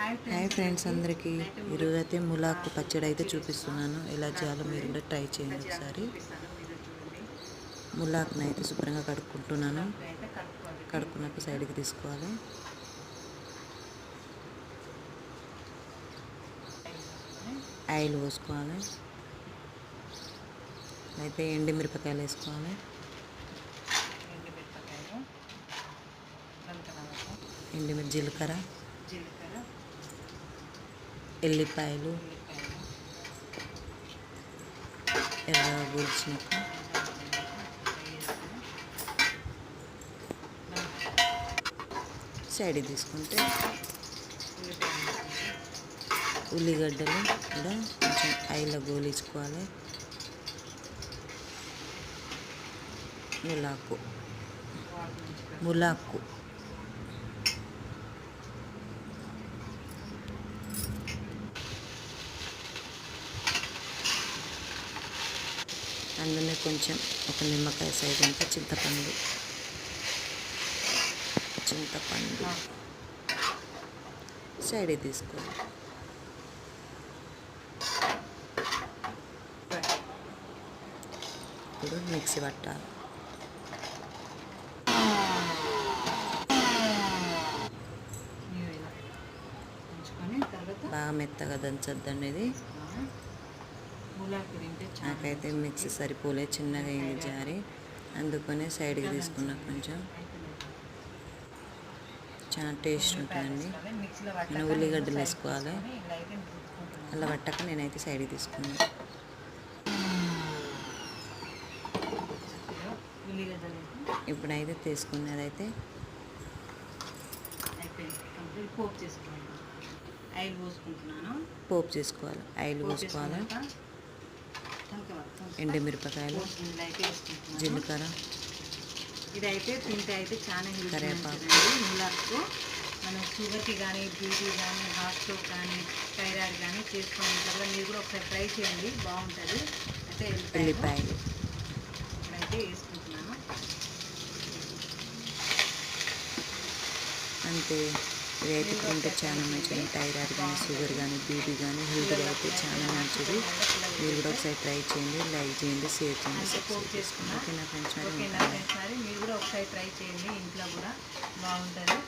Hi friends అందరికీ ఈరోజు అయితే ములాకు పచ్చడి అయితే చూపిస్తున్నాను. ఎలా చేయాలో మీరు కూడా ట్రై చేయండి ఒకసారి. ములాకుని అయితే శుభ్రంగా కడుక్కుంటున్నాను. కడుక్కున్నాక సైడ్కి తీసుకోవాలి. ఆయిల్ పోసుకోవాలి. అయితే ఎండి మిరపకాయలు వేసుకోవాలి. ఎండిమిర్చి జీలకర్ర. జీలకర్ర. ఎల్లిపాయలు ఎర్ర గోల్చినాక సైడ్ తీసుకుంటే ఉల్లిగడ్డలు కూడా కొంచెం ఆయిల్లో గోలించుకోవాలి. ములాకు. ములాకు. అందులో కొంచెం ఒక నిమ్మకాయ సైజ్ అంతా చింతపండు. చింతపండు. సైడ్ తీసుకోవాలి ఇప్పుడు మిక్సీ పట్టాలి. బాగా మెత్తగా దంచొద్దండి ఇది నాకైతే మిక్సీ సరిపోలే చిన్నగా అయింది జారి. అందుకనే సైడ్కి తీసుకున్నా కొంచెం. చాలా టేస్ట్ ఉంటుందండి. నేను ఉల్లిగడ్డలు వేసుకోవాలి. అలా పట్టక నేనైతే సైడ్కి తీసుకున్నాను ఇప్పుడైతే తీసుకున్నది అయితే అయిపోయింది. కంప్లీట్ పోపు చేసుకోవాలి. ఆయిల్ పోసుకోవాలి. ఎండుమిరపకాయలు. జీలకర్ర ఇదైతే తింటే అయితే చాలా హెల్తీ కరివేపాకు. ఉంటుందండి ములాకు మనం షుగర్కి కానీ బీపీ కానీ హార్ట్ స్ట్రోక్ కానీ థైరాయిడ్ కానీ చేసుకుని తర్వాత మీరు కూడా ఒకసారి ట్రై చేయండి బాగుంటుంది అయితే ఉల్లిపాయలు ఇప్పుడైతే వేసుకుంటున్నాను అంతే ఇదైతే తింటే చాలా మంచిది థైరాయిడ్ కానీ షుగర్ కానీ బీపీ కానీ హెల్త్గా అయితే చాలా మంచిది. మీరు కూడా ఒకసారి ట్రై చేయండి లైక్ చేయండి షేర్ చేయండి అంటే సబ్స్క్రైబ్ చేసుకోండి. ఓకేనా ఫ్రెండ్స్ ఫ్రెండ్స్ మరి మీరు కూడా ఒకసారి ట్రై చేయండి ఇంట్లో కూడా బాగుంటుంది.